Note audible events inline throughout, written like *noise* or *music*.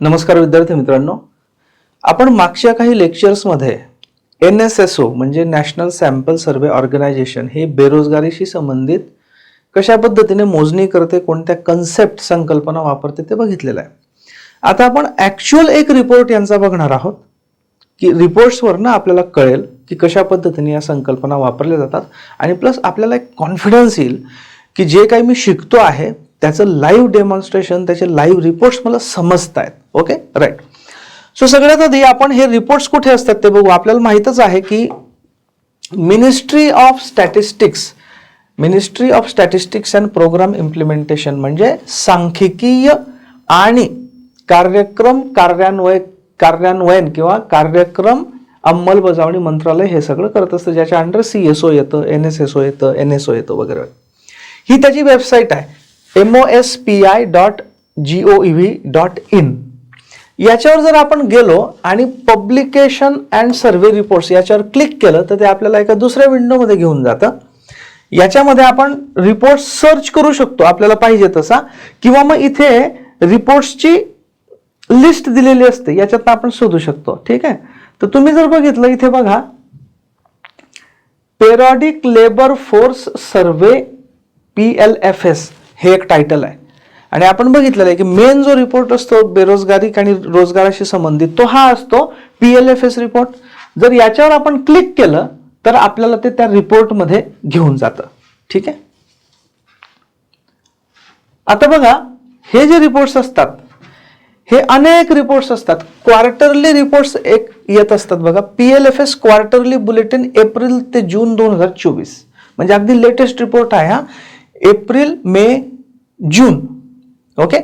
नमस्कार विद्यार्थी मित्रांनो. आपण मागच्या काही लेक्चर्समध्ये एन एस एस ओ म्हणजे नॅशनल सॅम्पल सर्व्हे ऑर्गनायझेशन हे बेरोजगारीशी संबंधित कशा पद्धतीने मोजणी करते कोणत्या कन्सेप्ट संकल्पना वापरते ते बघितलेलं आहे. आता आपण ॲक्च्युअल एक रिपोर्ट यांचा बघणार आहोत की रिपोर्ट्सवरनं आपल्याला कळेल की कशा पद्धतीने या संकल्पना वापरल्या जातात आणि प्लस आपल्याला एक कॉन्फिडन्स येईल की जे काही मी शिकतो आहे त्याचं लाईव्ह डेमॉन्स्ट्रेशन त्याचे लाईव्ह रिपोर्ट्स मला समजत आहेत ओके राईट सो सगळ्यात आधी आपण हे रिपोर्ट्स कुठे असतात ते बघू. आपल्याला माहीतच आहे की ministry of statistics ministry of statistics and programme implementation म्हणजे सांख्यिकीय आणि कार्यक्रम कार्यान्वय कार्यान्वयन किंवा कार्यक्रम अंमलबजावणी मंत्रालय हे सगळं करत असतं. ज्याच्या अंडर सी एस ओ येतं एन एस एस ओ येतं एन एस ओ येतं वगैरे. ही त्याची वेबसाईट आहे. M O S P I dot G O E V dot in याच्यावर जर आपण गेलो आणि पब्लिकेशन अँड सर्व्हे रिपोर्ट्स याच्यावर क्लिक केलं तर ते आपल्याला एका दुसऱ्या विंडोमध्ये घेऊन जातं. याच्यामध्ये आपण रिपोर्ट सर्च करू शकतो. आपल्याला पाहिजे तसा. किंवा मग इथे रिपोर्ट्सची लिस्ट दिलेली असते. याच्यात आपण शोधू शकतो. ठीक आहे? तर तुम्ही जर बघितलं इथे बघा. Periodic labour force survey P L F S हे एक टायटल आहे. आणि आपण बघितलेलं आहे की मेन जो रिपोर्ट असतो बेरोजगारी आणि रोजगाराशी संबंधित तो हा असतो P L F S report जर याच्यावर आपण क्लिक केलं तर आपल्याला ते त्या रिपोर्टमध्ये घेऊन जातं. ठीक आहे? आता बघा हे जे रिपोर्ट्स असतात हे अनेक रिपोर्ट्स असतात. क्वार्टरली रिपोर्ट्स एक येत असतात बघा. P L F S quarterly bulletin April ते जून दोन हजार चोवीस. म्हणजे अगदी लेटेस्ट रिपोर्ट आहे हा. April May June. Okay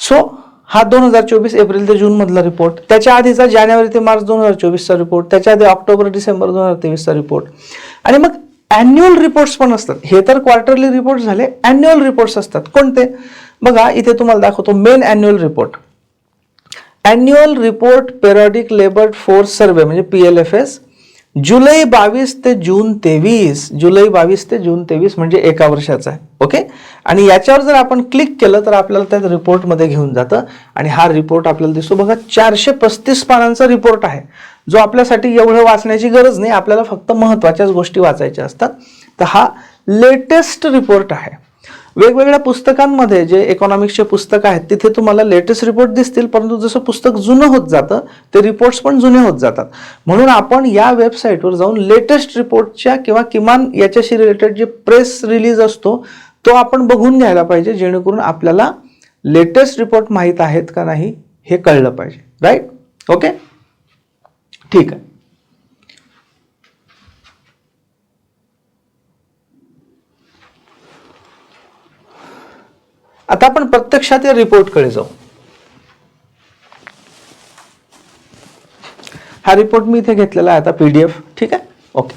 so हा दोन हजार चोवीस एप्रिल ते जून मधला रिपोर्ट त्याच्या आधीचा जानेवारी ते मार्च दोन हजार चोवीसचा रिपोर्ट त्याच्या आधी ऑक्टोबर डिसेंबर दोन हजार तेवीसचा रिपोर्ट आणि मग अॅन्युअल रिपोर्ट्स पण असतात. हे तर क्वार्टरली रिपोर्ट झाले अॅन्युअल रिपोर्ट्स असतात. कोणते? बघा इथे तुम्हाला दाखवतो main annual report annual report periodic labour force survey म्हणजे पी एल एफ एस जुलै बावीस ते जून तेवीस जुलै बावीस ते जून तेवीस म्हणजे एका वर्षाचा आहे ओके? आणि याच्यावर जर आपण क्लिक केलं तर आपल्याला त्या रिपोर्टमध्ये घेऊन जातं. आणि हा रिपोर्ट आपल्याला दिसतो बघा चारशे पस्तीस पानांचा रिपोर्ट आहे. जो आपल्यासाठी एवढं वाचण्याची गरज नाही आपल्याला फक्त महत्त्वाच्याच गोष्टी वाचायच्या असतात. तर हा लेटेस्ट रिपोर्ट आहे. वेगवेगळ्या पुस्तकांमध्ये जे इकॉनॉमिक्सचे पुस्तक आहेत तिथे तुम्हाला लेटेस्ट रिपोर्ट दिसतील परंतु जसं पुस्तक जुनं होत जातं ते रिपोर्ट्स पण जुने होत जातात. म्हणून आपण या वेबसाईटवर जाऊन लेटेस्ट रिपोर्टच्या किंवा किमान याच्याशी रिलेटेड जे प्रेस रिलीज असतो तो आपण बघून घ्यायला पाहिजे जेणेकरून आपल्याला लेटेस्ट रिपोर्ट माहीत आहेत का नाही हे कळलं पाहिजे. राईट ओके ठीक आहे. आता आपण प्रत्यक्षात या रिपोर्टकडे जाऊ. हा रिपोर्ट मी इथे घेतलेला आहे आता पीडीएफ ठीक आहे? ओके.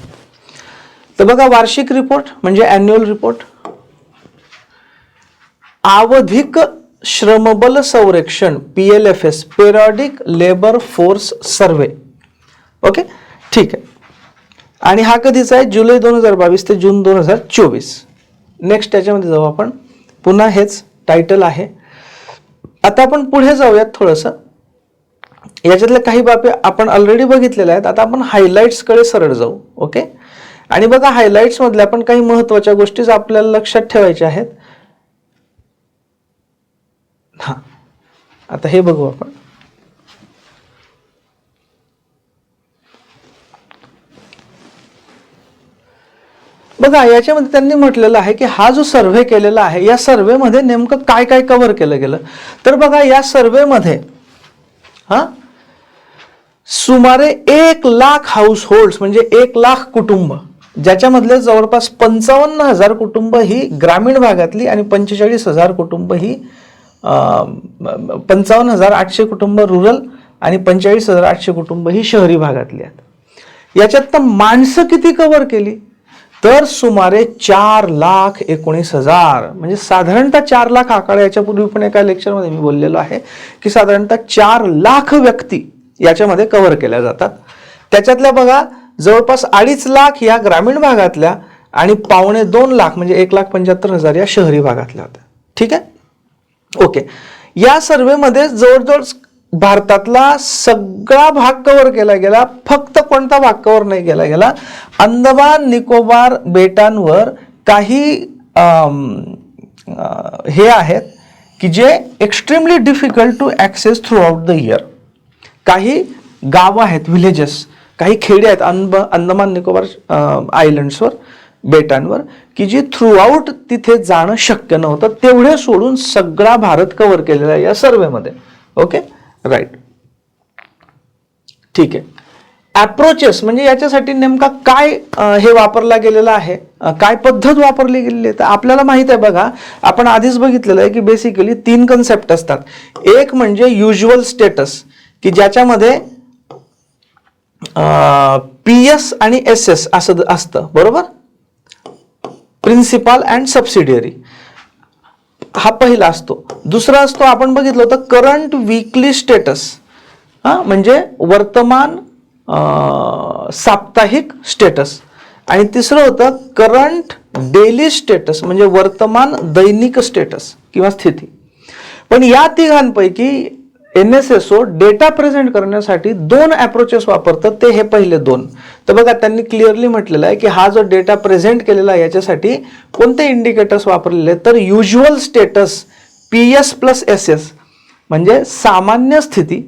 तर बघा वार्षिक रिपोर्ट म्हणजे अॅन्युअल रिपोर्ट आवधिक श्रमबल संरक्षण P L F S periodic labour force survey okay? ठीक आहे. आणि हा कधीचा आहे? जुलै दोन हजार बावीस ते जून दोन हजार चोवीस. नेक्स्ट त्याच्यामध्ये जाऊ आपण. पुन्हा हेच टायटल आहे. आता आपण पुढे जाऊयात थोडंसं. याच्यातल्या काही बाबी आपण ऑलरेडी बघितलेल्या आहेत. आता आपण हायलाईट्सकडे सरळ जाऊ ओके आणि बघा हायलाईट्समधल्या पण काही महत्त्वाच्या गोष्टीच आपल्याला लक्षात ठेवायच्या आहेत. हां. आता हे बघू आपण. बघा याच्यामध्ये त्यांनी म्हटलेलं आहे की हा जो सर्व्हे केलेला आहे या सर्व्हेमध्ये नेमकं काय काय कव्हर केलं गेलं? तर बघा या सर्व्हेमध्ये हा? सुमारे एक लाख हाऊसहोल्ड्स म्हणजे एक लाख कुटुंब ज्याच्यामधले जवळपास पंचावन्न हजार कुटुंब ही ग्रामीण भागातली आणि पंचेचाळीस हजार कुटुंब ही पंचावन्न हजार आठशे कुटुंब रुरल आणि पंचेचाळीस हजार आठशे कुटुंब ही शहरी भागातली आहेत. याच्यात तर माणसं किती कव्हर केली? तर सुमारे चार लाख एकोणीस हजार. म्हणजे साधारणतः चार लाख आकडा याच्यापूर्वी पण एका लेक्चरमध्ये मी बोललेलो आहे की साधारणतः चार लाख व्यक्ती याच्यामध्ये कव्हर केल्या जातात. त्याच्यातल्या बघा जवळपास अडीच लाख या ग्रामीण भागातल्या आणि पावणे दोन लाख म्हणजे एक लाख पंच्याहत्तर हजार या शहरी भागातल्या होत्या. ठीक आहे? ओके. या सर्वेमध्ये जवळजवळ भारतातला सगळा भाग कव्हर केला गेला फक्त कोणता भाग कव्हर नाही केला गेला? अंदमान निकोबार बेटांवर काही हे आहेत की जे extremely difficult to access throughout the year काही गावं आहेत विलेजेस काही खेडे आहेत अंब अंदमान निकोबार आयलंड्सवर बेटांवर की जी थ्रूआउट तिथे जाणं शक्य नव्हतं तेवढे सोडून सगळा भारत कव्हर केलेला आहे या सर्वेमध्ये ओके राईट ठीक आहे. अप्रोचेस म्हणजे याच्यासाठी नेमका काय हे वापरला गेलेला आहे? काय पद्धत वापरली गेलेली आहे? तर आपल्याला माहीत आहे बघा आपण आधीच बघितलेलं आहे की बेसिकली तीन कन्सेप्ट असतात. एक म्हणजे युजल स्टेटस की ज्याच्यामध्ये पी एस आणि एस एस असं असतं. बरोबर? प्रिन्सिपाल अँड सबसिडियरी हा पहिला असतो. दुसरा असतो आपण बघितलं होतं करंट वीकली स्टेटस हां म्हणजे वर्तमान साप्ताहिक स्टेटस आणि तिसरं होतं करंट डेली स्टेटस म्हणजे वर्तमान दैनिक स्टेटस किंवा स्थिती. पण या तिघांपैकी N S S O data present करण्यासाठी दोन अप्रोचेस वापरतात ते हे पहिले दोन. तर बघा त्यांनी क्लिअरली म्हटलेलं आहे की हा जो डेटा प्रेझेंट केलेला आहे याच्यासाठी कोणते इंडिकेटर्स वापरलेले तर usual status P S plus S S म्हणजे सामान्य स्थिती.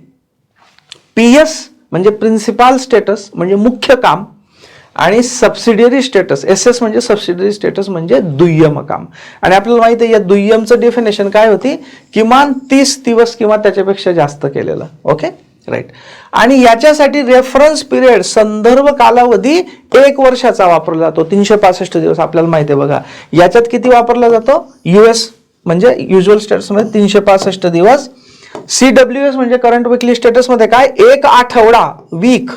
पी एस म्हणजे प्रिन्सिपाल स्टेटस म्हणजे मुख्य काम. आणि सबसिडियरी स्टेटस एस एस म्हणजे सबसिडियरी स्टेटस म्हणजे दुय्यम काम. आणि आपल्याला माहिती आहे या दुय्यमचं डेफिनेशन काय होती? किमान तीस दिवस किंवा त्याच्यापेक्षा जास्त केलेलं. ओके राईट आणि याच्यासाठी रेफरन्स पिरियड संदर्भ कालावधी एक वर्षाचा वापरला जातो. तीनशे पासष्ट दिवस आपल्याला माहिती आहे बघा. याच्यात किती वापरला जातो? युएस म्हणजे युज्युअल स्टेटसमध्ये तीनशे पासष्ट दिवस. सी डब्ल्यू एस म्हणजे करंट विकली स्टेटसमध्ये काय? एक आठवडा वीक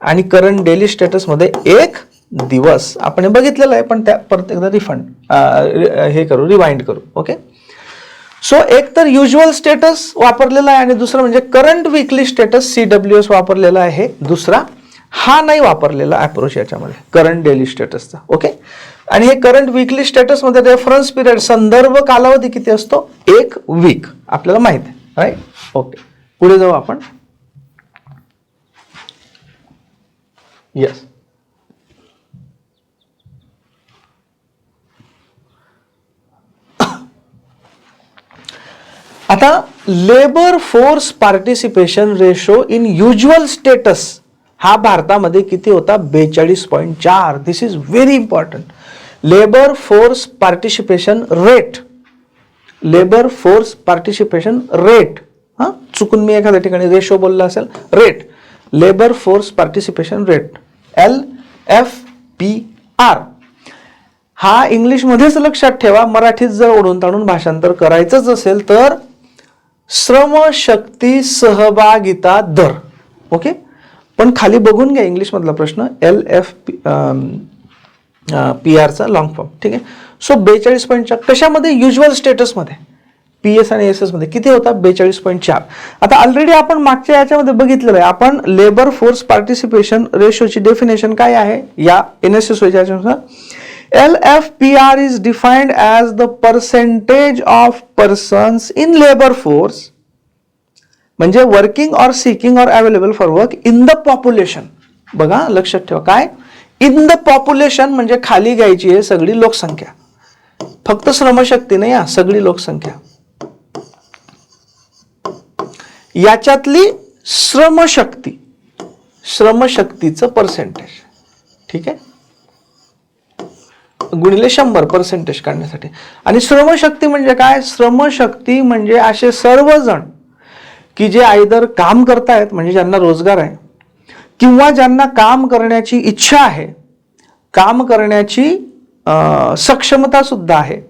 आणि करंट डेली स्टेटसमध्ये एक दिवस आपण हे बघितलेलं आहे पण त्या परत एकदा रिफंड हे करू रिवाइंड करू ओके सो एक तर युजल स्टेटस वापरलेला आहे आणि दुसरं म्हणजे current weekly status C W S वापरलेला आहे. दुसरा हा नाही वापरलेला अप्रोच याच्यामध्ये करंट डेली स्टेटसचा ओके आणि हे करंट विकली स्टेटसमध्ये रेफरन्स पिरियड संदर्भ कालावधी किती असतो? एक वीक आपल्याला माहीत आहे राईट ओके पुढे जाऊ आपण. येस *coughs* आता labour force participation ratio in usual status हा भारतामध्ये किती होता? बेचाळीस पॉईंट चार. This is very important labour force participation rate labour force participation rate हां? चुकून मी एखाद्या ठिकाणी रेशो बोलला असेल. Rate labour force participation rate L F P R हा इंग्लिशमध्येच लक्षात ठेवा. मराठीत जर ओढून ताणून भाषांतर करायचंच असेल तर श्रमशक्ती सहभागिता दर. ओके पण खाली बघून घ्या इंग्लिशमधला प्रश्न एल एफ पी आरचा लॉंग फॉर्म ठीक आहे? सो बेचाळीस पॉईंटच्या कशामध्ये? युजल स्टेटसमध्ये पी एस आणि एस एसमध्ये किती होता? बेचाळीस पॉईंट चार. आता ऑलरेडी आपण मागच्या याच्यामध्ये बघितलेलं आहे. आपण लेबर फोर्स पार्टिसिपेशन रेशोची डेफिनेशन काय आहे? या एन एस एस याच्यानुसार. L F P R is defined as the percentage of persons in labour force म्हणजे working or seeking or available for work in the population बघा लक्षात ठेवा. काय? इन द पॉप्युलेशन म्हणजे खाली घ्यायची आहे सगळी लोकसंख्या. फक्त श्रमशक्ती नाही हा सगळी लोकसंख्या. याच्यातली श्रमशक्ती श्रमशक्तीचं पर्सेंटेज ठीक आहे? गुणिले शंभर पर्सेंटेज काढण्यासाठी. आणि श्रमशक्ती म्हणजे काय? श्रमशक्ती म्हणजे असे सर्वजण की जे आयदर काम करतायत म्हणजे ज्यांना रोजगार आहे किंवा ज्यांना काम करण्याची इच्छा आहे काम करण्याची सक्षमता सुद्धा आहे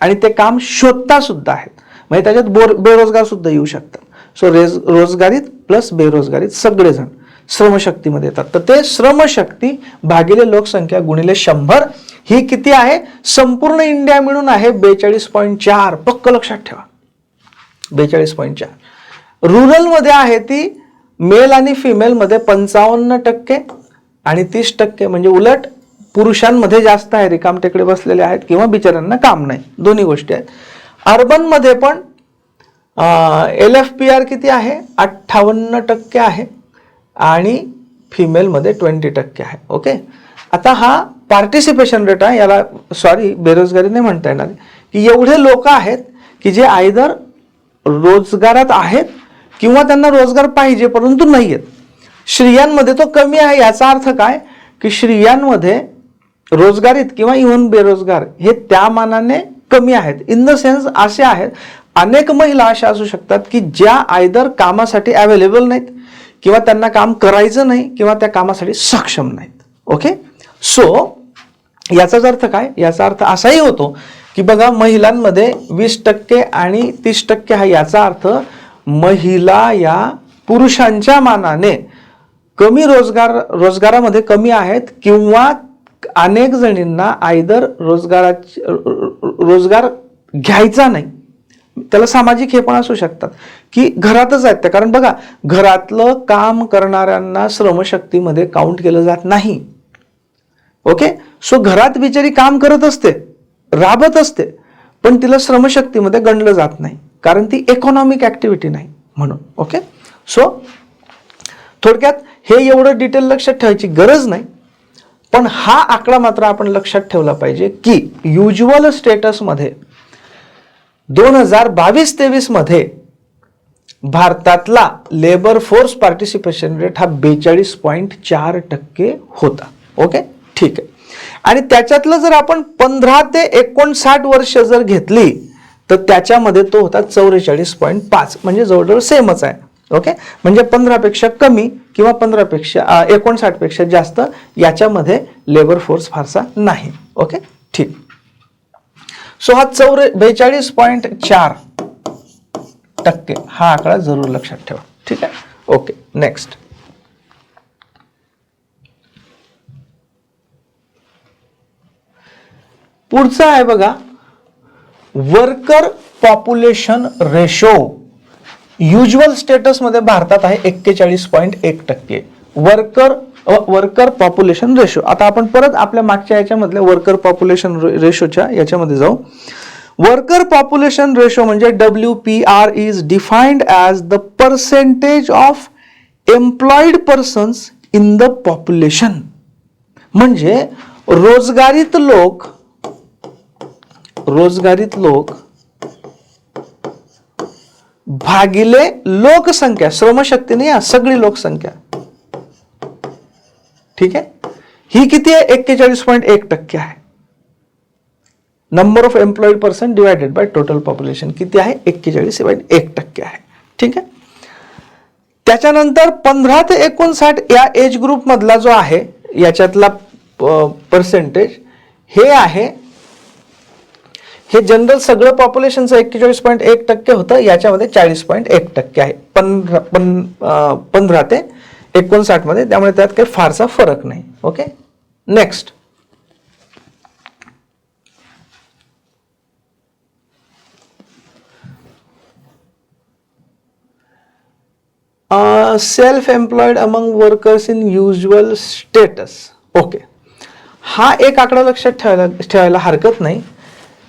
आणि ते काम शोधता सुद्धा आहेत. म्हणजे त्याच्यात बोर बेरोजगार सुद्धा येऊ शकतात. सो रेज रोजगारीत प्लस बेरोजगारीत सगळेजण श्रमशक्तीमध्ये येतात. तर ते श्रमशक्ती भागिले लोकसंख्या गुणिले शंभर ही किती आहे? संपूर्ण इंडिया मिळून आहे बेचाळीस पॉईंट चार. पक्क लक्षात ठेवा. बेचाळीस पॉईंट चार. रुरलमध्ये आहे ती मेल आणि फिमेलमध्ये पंचावन्न टक्के आणि तीस टक्के. म्हणजे उलट पुरुषांमध्ये जास्त आहे रिकाम टेकडे बसलेले आहेत किंवा बिचाऱ्यांना काम नाही. दोन्ही गोष्टी आहेत. अर्बनमध्ये पण एल एफ पी आर किती आहे? अठ्ठावन्न टक्के आहे. आणि फिमेलमध्ये ट्वेंटी टक्के आहे. ओके आता हा पार्टिसिपेशन रेट आहे. याला सॉरी बेरोजगारी नाही म्हणता येणार. की एवढे लोक आहेत की जे आयदर रोजगारात आहेत किंवा त्यांना रोजगार पाहिजे परंतु नाही आहेत स्त्रियांमध्ये तो कमी आहे. याचा अर्थ काय? की स्त्रियांमध्ये रोजगारीत किंवा इव्हन बेरोजगार हे त्या मानाने कमी आहेत. इन द सेन्स असे आहेत. अनेक महिला अशा असू शकतात की ज्या आयदर कामासाठी अवेलेबल नाहीत किंवा त्यांना काम करायचं नाही किंवा त्या कामासाठी सक्षम नाहीत. ओके सो याचाच अर्थ काय? याचा अर्थ असाही होतो की बघा महिलांमध्ये वीस टक्के आणि तीस टक्के हा याचा अर्थ महिला या पुरुषांच्या मानाने कमी रोजगार रोजगारामध्ये कमी आहेत किंवा अनेक जणींना आयदर रोजगाराची रोजगार घ्यायचा नाही. त्याला सामाजिक हे पण असू शकतात. की घरातच आहेत त्या. कारण बघा घरातलं काम करणाऱ्यांना श्रमशक्तीमध्ये काउंट केलं जात नाही. ओके सो घरात बिचारी काम करत असते राबत असते पण तिला श्रमशक्तीमध्ये गणलं जात नाही. कारण ती इकॉनॉमिक ॲक्टिव्हिटी नाही म्हणून. ओके सो थोडक्यात हे एवढं डिटेल लक्षात ठेवायची गरज नाही. पण हा आकडा मात्र आपण लक्षात ठेवला पाहिजे की युज्युअल स्टेटसमध्ये दोन हजार बावीस तेवीसमध्ये भारतातला लेबर फोर्स पार्टिसिपेशन रेट हा बेचाळीस पॉईंट चार टक्के होता. ओके? ठीक आहे. आणि त्याच्यातलं जर आपण पंधरा ते एकोणसाठ वर्ष जर घेतली तर त्याच्यामध्ये तो होता चौवेचाळीस पॉईंट पाच. म्हणजे जवळजवळ सेमच आहे. ओके? म्हणजे पंधरापेक्षा कमी किंवा पंधरापेक्षा एकोणसाठपेक्षा जास्त याच्यामध्ये लेबर फोर्स फारसा नाही. ओके? ठीक. सो हा चौरे बेचाळीस पॉईंट चार टक्के हा आकडा जरूर लक्षात ठेवा. ठीक आहे? ओके नेक्स्ट पुढचा आहे बघा वर्कर पॉप्युलेशन रेशो युजल स्टेटसमध्ये भारतात आहे एक्केचाळीस पॉईंट एक टक्के. वर्कर वर्कर पॉप्युलेशन रेशो आता आपण परत आपल्या मागच्या याच्यामधल्या वर्कर पॉप्युलेशन रेशोच्या याच्यामध्ये जाऊ. वर्कर पॉप्युलेशन रेशो म्हणजे W P R is defined as the percentage of employed persons in the population म्हणजे रोजगारीत लोक रोजगारीत लोक भागिले लोकसंख्या श्रमशक्ती नाही सगळी लोकसंख्या. ठीक आहे ही किती आहे? एक्केचाळीस पॉईंट एक टक्के आहे. Number of employed person divided by total population किती आहे? एक्केचाळीस पॉईंट एक टक्के आहे. ठीक आहे त्याच्यानंतर पंधरा ते एकोणसाठ या एज ग्रुप मधला जो आहे याच्यातला पर्सेंटेज हे आहे हे जनरल सगळं पॉप्युलेशनचं एक्केचाळीस पॉईंट एक टक्के होतं याच्यामध्ये चाळीस पॉईंट एक टक्के आहे. पंधरा पंधरा ते एकोणसाठमध्ये त्यामुळे त्यात काही फारसा फरक नाही. Okay next self employed among workers in usual status okay हा एक आकडा लक्षात ठेवायला ठेवायला हरकत नाही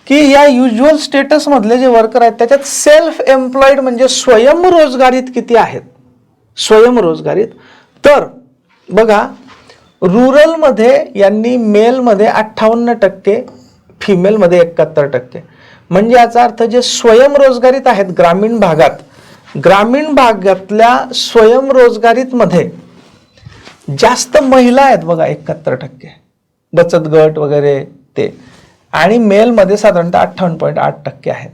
की या युजल स्टेटस मधले जे वर्कर आहेत त्याच्यात सेल्फ एम्प्लॉईड म्हणजे स्वयंरोजगारीत किती आहेत? स्वयंरोजगारीत तर बघा रुरलमध्ये यांनी मेलमध्ये अठ्ठावन्न टक्के फिमेलमध्ये एकाहत्तर टक्के. म्हणजे याचा अर्थ जे स्वयंरोजगारीत आहेत ग्रामीण भागात ग्रामीण भागातल्या स्वयंरोजगारीतमध्ये जास्त महिला आहेत बघा एकाहत्तर टक्के. बचत गट वगैरे ते. आणि मेलमध्ये साधारणतः अठ्ठावन्न पॉईंट आठ टक्के आहेत.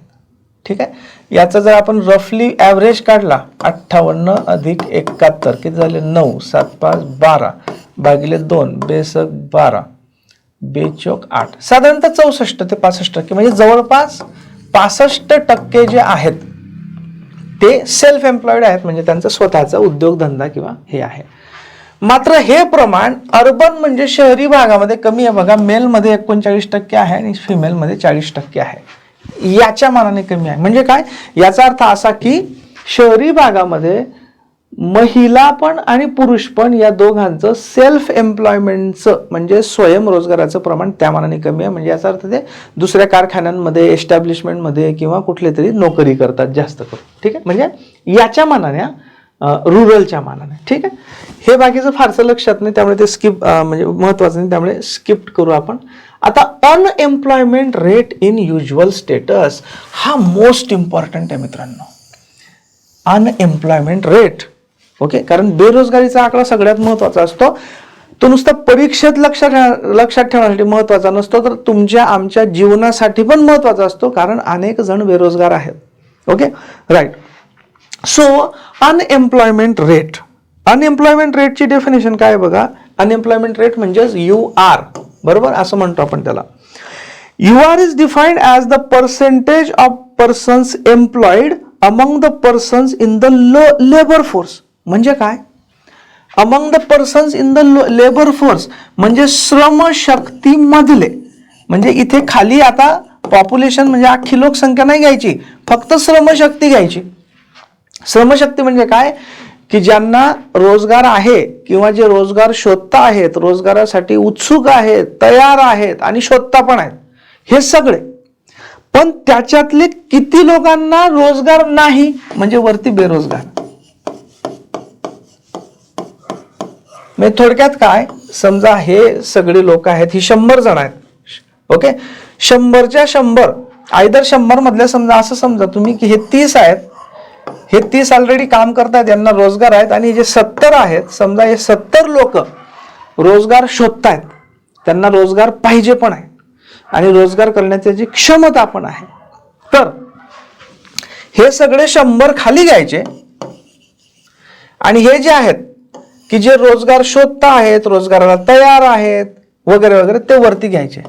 ठीक आहे? याचा जर आपण रफली ॲव्हरेज काढला अठ्ठावन्न अधिक एकाहत्तर किती झाले? नऊ सात पाच बारा भागिले दोन बेसक बारा बेचोक आठ. साधारणतः चौसष्ट ते पासष्ट टक्के म्हणजे जवळपास पासष्ट टक्के जे आहेत ते सेल्फ एम्प्लॉईड आहेत म्हणजे त्यांचा स्वतःचा उद्योगधंदा किंवा हे आहे. मात्र हे प्रमाण अर्बन म्हणजे शहरी भागामध्ये कमी आहे. बघा मेलमध्ये एकोणचाळीस टक्के आहे आणि फिमेलमध्ये चाळीस टक्के आहे. याच्या मानाने कमी आहे. म्हणजे काय? याचा अर्थ असा की शहरी भागामध्ये महिला पण आणि पुरुष पण या दोघांचं सेल्फ एम्प्लॉयमेंटचं म्हणजे स्वयंरोजगाराचं प्रमाण त्या मानाने कमी आहे. म्हणजे याचा अर्थ ते दुसऱ्या कारखान्यांमध्ये एस्टॅब्लिशमेंटमध्ये किंवा कुठले तरी नोकरी करतात जास्त करून. ठीक आहे? म्हणजे याच्या मानाने रुरलच्या मानाने. ठीक आहे? हे बाकीचं फारसं लक्षात नाही त्यामुळे ते स्किप म्हणजे महत्वाचं नाही त्यामुळे स्किप करू आपण. आता unemployment rate in usual status हा मोस्ट इम्पॉर्टंट आहे मित्रांनो. अनएम्प्लॉयमेंट रेट ओके कारण बेरोजगारीचा आकडा सगळ्यात महत्त्वाचा असतो. तो नुसता परीक्षेत लक्षात ठेव- लक्षात ठेवण्यासाठी महत्त्वाचा नसतो तर तुमच्या आमच्या जीवनासाठी पण महत्त्वाचा असतो कारण अनेक जण बेरोजगार आहेत. Okay right so unemployment rate unemployment रेटची definition काय बघा? अनएम्प्लॉयमेंट रेट म्हणजेच यू आर बरोबर? असं म्हणतो आपण त्याला. U R is defined as the percentage of persons employed among the persons in the labour force म्हणजे काय? Among the persons in the labour force म्हणजे श्रमशक्तीमधले म्हणजे इथे खाली आता पॉप्युलेशन म्हणजे अख्खी लोकसंख्या नाही घ्यायची फक्त श्रमशक्ती घ्यायची. श्रमशक्ती म्हणजे काय? की ज्यांना रोजगार आहे किंवा जे रोजगार शोधता आहेत रोजगारासाठी उत्सुक आहेत तयार आहेत आणि शोधता पण आहेत हे सगळे. पण त्याच्यातले किती लोकांना रोजगार नाही म्हणजे वरती बेरोजगार. म्हणजे थोडक्यात काय? समजा हे सगळे लोक आहेत ही शंभर जण आहेत. ओके? शंभरच्या शंभर आयदर शंभर मधल्या समजा असं समजा तुम्ही की हे तीस आहेत हे तीस ऑलरेडी काम करतात यांना रोजगार आहेत. आणि जे सत्तर आहेत समजा हे सत्तर लोक रोजगार शोधतायत त्यांना रोजगार पाहिजे पण आहे. आणि रोजगार करण्याची जी क्षमता पण आहे. तर हे सगळे शंभर खाली घ्यायचे. आणि हे जे आहेत की जे रोजगार शोधता आहेत रोजगाराला तयार आहेत वगैरे वगैरे ते वरती घ्यायचे.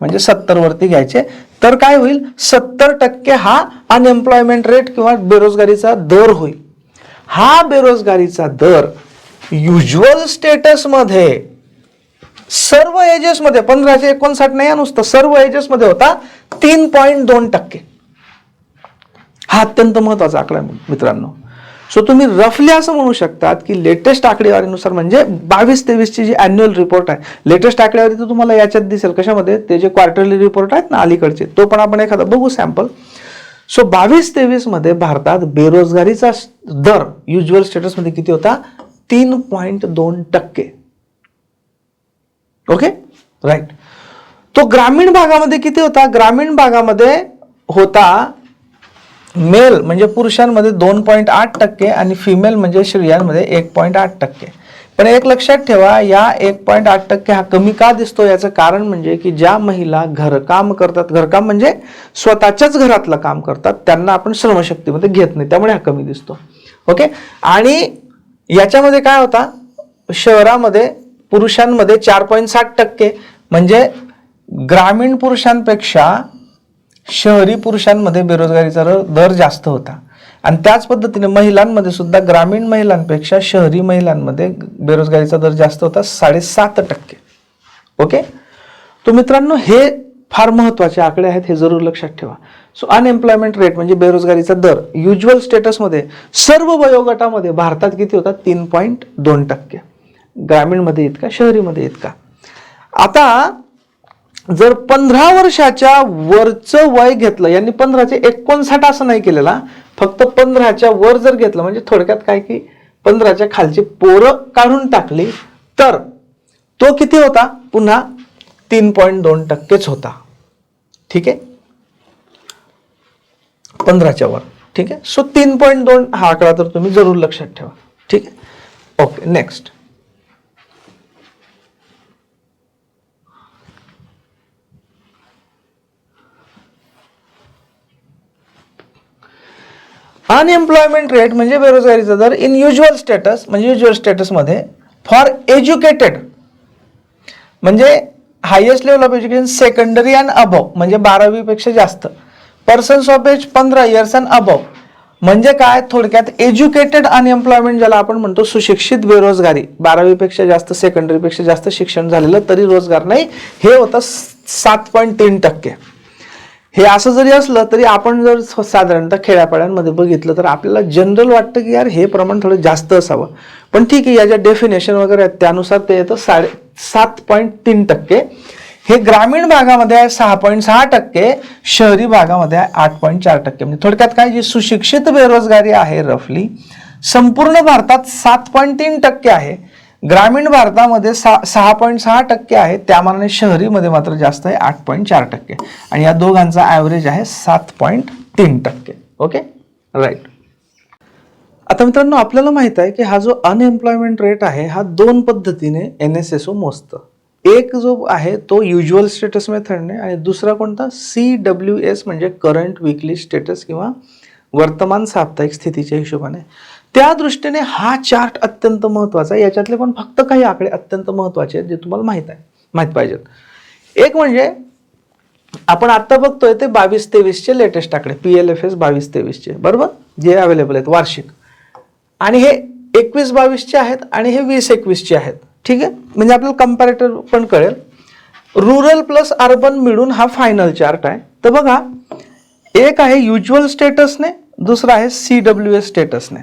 म्हणजे सत्तर वरती घ्यायचे. तर काय होईल? सत्तर टक्के हा अनएम्प्लॉयमेंट रेट किंवा बेरोजगारीचा दर होईल. हा बेरोजगारीचा दर युजल स्टेटसमध्ये सर्व एजेसमध्ये पंधराशे एकोणसाठ नाही नुसतं सर्व एजेसमध्ये होता तीन पॉईंट दोन टक्के. हा अत्यंत महत्त्वाचा आकडा आहे मित्रांनो. सो तुम्ही रफली असं म्हणू शकतात की लेटेस्ट आकडेवारीनुसार म्हणजे बावीस तेवीसची जी अॅन्युअल रिपोर्ट आहे लेटेस्ट आकडेवारी तर तुम्हाला याच्यात दिसेल कशामध्ये? ते जे क्वार्टरली रिपोर्ट आहेत ना अलीकडचे तो पण आपण एखादा बघू सॅम्पल सो बावीस तेवीसमध्ये भारतात बेरोजगारीचा दर युजल स्टेटसमध्ये किती होता? तीन पॉईंट दोन टक्के. ओके राईट तो ग्रामीण भागामध्ये किती होता? ग्रामीण भागामध्ये होता मेल म्हणजे पुरुषांमध्ये दोन पॉईंट आठ टक्के आणि फिमेल म्हणजे स्त्रियांमध्ये एक पॉईंट आठ टक्के. पण एक लक्षात ठेवा या एक पॉईंट आठ टक्के हा कमी का दिसतो याचं कारण म्हणजे की ज्या महिला घरकाम करतात घरकाम म्हणजे स्वतःच्याच घरातलं काम करतात त्यांना आपण श्रमशक्तीमध्ये घेत नाही त्यामुळे हा कमी दिसतो. ओके? आणि याच्यामध्ये काय होता? शहरामध्ये पुरुषांमध्ये चार पॉईंट साठ टक्के. म्हणजे ग्रामीण पुरुषांपेक्षा शहरी पुरुषांमध्ये बेरोजगारीचा दर जास्त होता. आणि त्याच पद्धतीने महिलांमध्ये सुद्धा ग्रामीण महिलांपेक्षा शहरी महिलांमध्ये बेरोजगारीचा दर जास्त होता साडेसात टक्के. ओके तो मित्रांनो हे फार महत्त्वाचे आकडे आहेत हे जरूर लक्षात ठेवा. सो अनएम्प्लॉयमेंट रेट म्हणजे बेरोजगारीचा दर. युजल स्टेटसमध्ये सर्व वयोगटामध्ये भारतात किती होता? तीन पॉईंट दोन टक्के. ग्रामीणमध्ये इतका शहरीमध्ये इतका. आता जर पंधरा वर्षाच्या वरचं वय घेतलं यांनी पंधराचे एकोणसाठ असं नाही केलेला फक्त पंधराच्या वर जर घेतलं म्हणजे थोडक्यात काय की पंधराच्या खालची पोरं काढून टाकली तर तो किती होता? पुन्हा तीन पॉईंट दोन टक्केच होता. ठीक आहे? पंधराच्या वर. ठीक आहे? सो तीन पॉईंट दोन हा आकडा तर तुम्ही जरूर लक्षात ठेवा. ठीक आहे? ओके नेक्स्ट अनएम्प्लॉयमेंट रेट म्हणजे बेरोजगारीचा दर इन युज्युअल स्टेटस म्हणजे युजल स्टेटसमध्ये फॉर एज्युकेटेड म्हणजे highest level of education secondary and above म्हणजे बारावीपेक्षा जास्त. पर्सन्स ऑफ एज पंधरा इयर्स अँड अबव म्हणजे काय? थोडक्यात एज्युकेटेड अनएम्प्लॉयमेंट ज्याला आपण म्हणतो सुशिक्षित बेरोजगारी. बारावीपेक्षा जास्त सेकंडरीपेक्षा जास्त शिक्षण झालेलं तरी रोजगार नाही. हे होतं सात पॉईंट तीन टक्के. हे असं जरी असलं तरी आपण जर साधारणतः खेड्यापाड्यांमध्ये बघितलं तर आपल्याला जनरल वाटतं की यार हे प्रमाण थोडं जास्त असावं. पण ठीक आहे याच्या डेफिनेशन वगैरे आहेत त्यानुसार ते येतं साडे सात पॉईंट तीन टक्के. हे ग्रामीण भागामध्ये आहे सहा पॉईंट सहा टक्के शहरी भागामध्ये आहे आठ पॉईंट चार टक्के. म्हणजे थोडक्यात काय जी सुशिक्षित बेरोजगारी आहे रफली संपूर्ण भारतात सात पॉईंट तीन टक्के आहे. ग्रामीण भारतामध्ये सा सहा पॉईंट सहा टक्के आहे त्यामानाने शहरीमध्ये मात्र जास्त आहे आठ पॉईंट चार टक्के. आणि या दोघांचा ॲव्हरेज आहे सात पॉईंट तीन टक्के. ओके राईट आता मित्रांनो आपल्याला माहीत आहे की हा जो अनएम्प्लॉयमेंट रेट आहे हा दोन पद्धतीने एन एस एस ओ मोजतं. एक जो आहे तो युज्युअल स्टेटस मेथडने आणि दुसरा कोणता? सी डब्ल्यू एस म्हणजे करंट विकली स्टेटस किंवा वर्तमान साप्ताहिक स्थितीच्या हिशोबाने. त्या दृष्टीने हा चार्ट अत्यंत महत्त्वाचा आहे. याच्यातले पण फक्त काही आकडे अत्यंत महत्त्वाचे आहेत जे तुम्हाला माहीत आहे. माहीत पाहिजेत. एक म्हणजे आपण आता बघतोय ते बावीस तेवीसचे लेटेस्ट आकडे. पी एल एफ एस बावीस तेवीसचे. बरोबर? जे अवेलेबल आहेत वार्षिक. आणि हे एकवीस बावीसचे आहेत आणि हे वीस एकवीसचे आहेत. ठीक आहे? म्हणजे आपल्याला कंपॅरेटर पण कळेल. रुरल प्लस अर्बन मिळून हा फायनल चार्ट आहे. तर बघा एक आहे युज्युअल स्टेटसने दुसरा आहे सी डब्ल्यू एस स्टेटसने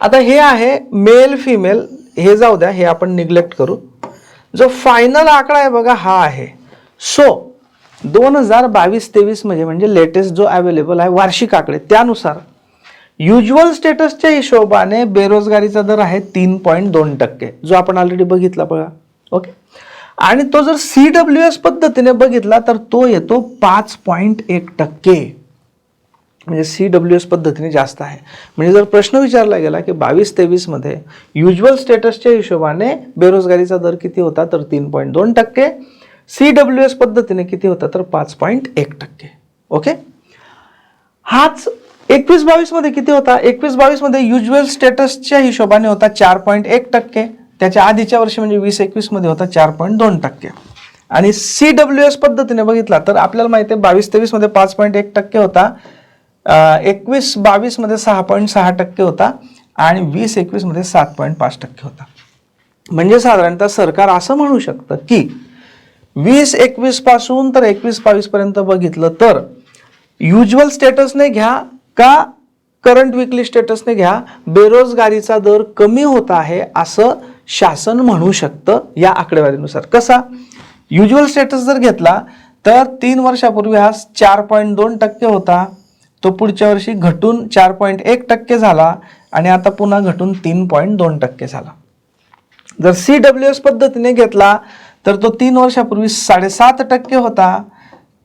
आता हे आहे मेल फिमेल हे जाऊ द्या हे आपण निग्लेक्ट करू. जो फायनल आकडा आहे बघा हा आहे. सो दोन हजार बावीस तेवीसमध्ये म्हणजे लेटेस्ट जो अवेलेबल आहे वार्षिक आकडे त्यानुसार युज्युअल स्टेटसच्या हिशोबाने बेरोजगारीचा दर आहे तीन पॉईंट दोन टक्के. जो आपण ऑलरेडी बघितला बघा. ओके आणि तो जर सी डब्ल्यू एस पद्धतीने बघितला तर तो येतो पाच पॉईंट एक टक्के. म्हणजे सी डब्ल्यू एस पद्धतीने जास्त आहे. म्हणजे जर प्रश्न विचारला गेला की बावीस तेवीसमध्ये युज्युअल स्टेटसच्या हिशोबाने बेरोजगारीचा दर किती होता तर तीन पॉईंट दोन टक्के. सी डब्ल्यू एस पद्धतीने किती होता तर पाच पॉईंट एक टक्के. ओके हाच एकवीस बावीसमध्ये किती होता? एकवीस बावीसमध्ये युज्युअल स्टेटसच्या हिशोबाने होता चार पॉईंट एक टक्के. त्याच्या आधीच्या वर्षी म्हणजे वीस एकवीसमध्ये होता चार पॉईंट दोन टक्के. आणि सी डब्ल्यू एस पद्धतीने बघितला तर आपल्याला माहिती आहे बावीस तेवीसमध्ये पाच पॉईंट एक टक्के होता. एकवीस बावीसमध्ये सहा पॉईंट सहा टक्के होता आणि वीस एकवीसमध्ये सात पॉईंट पाच टक्के होता. म्हणजे साधारणतः सरकार असं म्हणू शकतं की वीस एकवीसपासून तर एकवीस बावीसपर्यंत बघितलं तर युज्युअल स्टेटसने घ्या का करंट विकली स्टेटसने घ्या बेरोजगारीचा दर कमी होत आहे असं शासन म्हणू शकतं या आकडेवारीनुसार. कसा? युज्युअल स्टेटस जर घेतला तर तीन वर्षापूर्वी हा चार पॉईंट दोन टक्के होता. तो पुढच्या वर्षी घटून चार पॉईंट एक टक्के झाला आणि आता पुन्हा घटून तीन पॉईंट दोन टक्के झाला. जर सी डब्ल्यू एस पद्धतीने घेतला तर तो तीन वर्षापूर्वी साडेसात टक्के होता.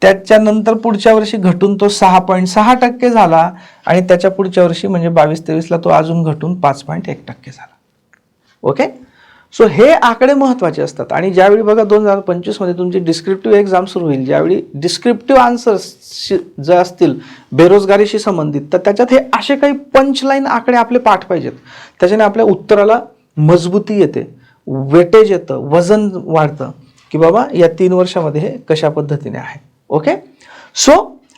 त्याच्यानंतर पुढच्या वर्षी घटून तो सहा पॉईंट सहा टक्के झाला आणि त्याच्या पुढच्या वर्षी म्हणजे बावीस तेवीसला तो अजून घटून पाच पॉईंट एक टक्के झाला. ओके? सो हे आकडे महत्त्वाचे असतात. आणि ज्यावेळी बघा दोन हजार पंचवीसमध्ये तुमची डिस्क्रिप्टिव्ह एक्झाम सुरू होईल ज्यावेळी डिस्क्रिप्टिव्ह आन्सर्स जे असतील बेरोजगारीशी संबंधित तर त्याच्यात हे असे काही पंचलाईन आकडे आपले पाठ पाहिजेत. त्याच्याने आपल्या उत्तराला मजबूती येते वेटेज येतं वजन वाढतं की बाबा या तीन वर्षामध्ये हे कशा पद्धतीने आहे. ओके सो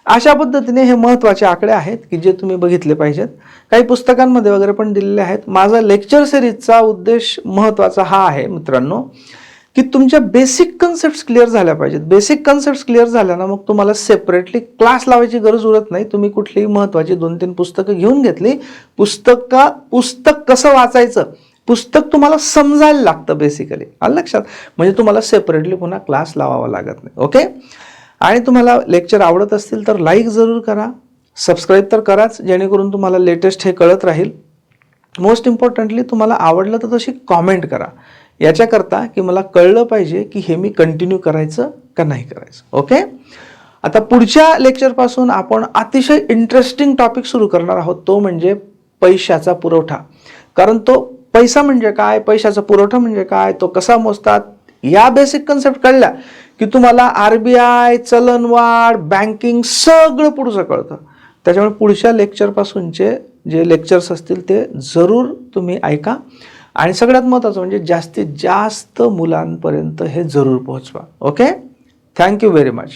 अशा पद्धतीने हे महत्त्वाचे आकडे आहेत की जे तुम्ही बघितले पाहिजेत. काही पुस्तकांमध्ये वगैरे पण दिलेले आहेत. माझा लेक्चर सिरीजचा उद्देश महत्त्वाचा हा आहे मित्रांनो की तुमच्या बेसिक कन्सेप्ट क्लिअर झाल्या पाहिजेत. बेसिक कन्सेप्ट क्लिअर झाल्या ना मग तुम्हाला सेपरेटली क्लास लावायची गरज उरत नाही. तुम्ही कुठलीही महत्त्वाची दोन तीन पुस्तकं घेऊन घेतली. पुस्तका पुस्तक कसं वाचायचं? पुस्तक तुम्हाला समजायला लागतं बेसिकली आलं लक्षात? म्हणजे तुम्हाला सेपरेटली पुन्हा क्लास लावावा लागत नाही. ओके आणि तुम्हाला लेक्चर आवडत असतील तर लाईक जरूर करा. सबस्क्राईब तर कराच जेणेकरून तुम्हाला लेटेस्ट हे कळत राहील. मोस्ट इम्पॉर्टंटली तुम्हाला आवडलं तर तशी कॉमेंट करा. याच्याकरता की मला कळलं पाहिजे की हे मी कंटिन्यू करायचं का नाही करायचं. ओके आता पुढच्या लेक्चरपासून आपण अतिशय इंटरेस्टिंग टॉपिक सुरू करणार आहोत. तो म्हणजे पैशाचा पुरवठा. कारण तो पैसा म्हणजे काय? पैशाचा पुरवठा म्हणजे काय? तो कसा मोजतात? या बेसिक कन्सेप्ट कळल्या. की तुम्हाला आर बी आय चलनवाढ बँकिंग सगळं पुढचं कळतं. त्याच्यामुळे पुढच्या लेक्चरपासूनचे जे लेक्चर्स असतील ते जरूर तुम्ही ऐका. आणि सगळ्यात महत्त्वाचं म्हणजे जास्तीत जास्त मुलांपर्यंत हे जरूर पोहोचवा. Okay thank you very much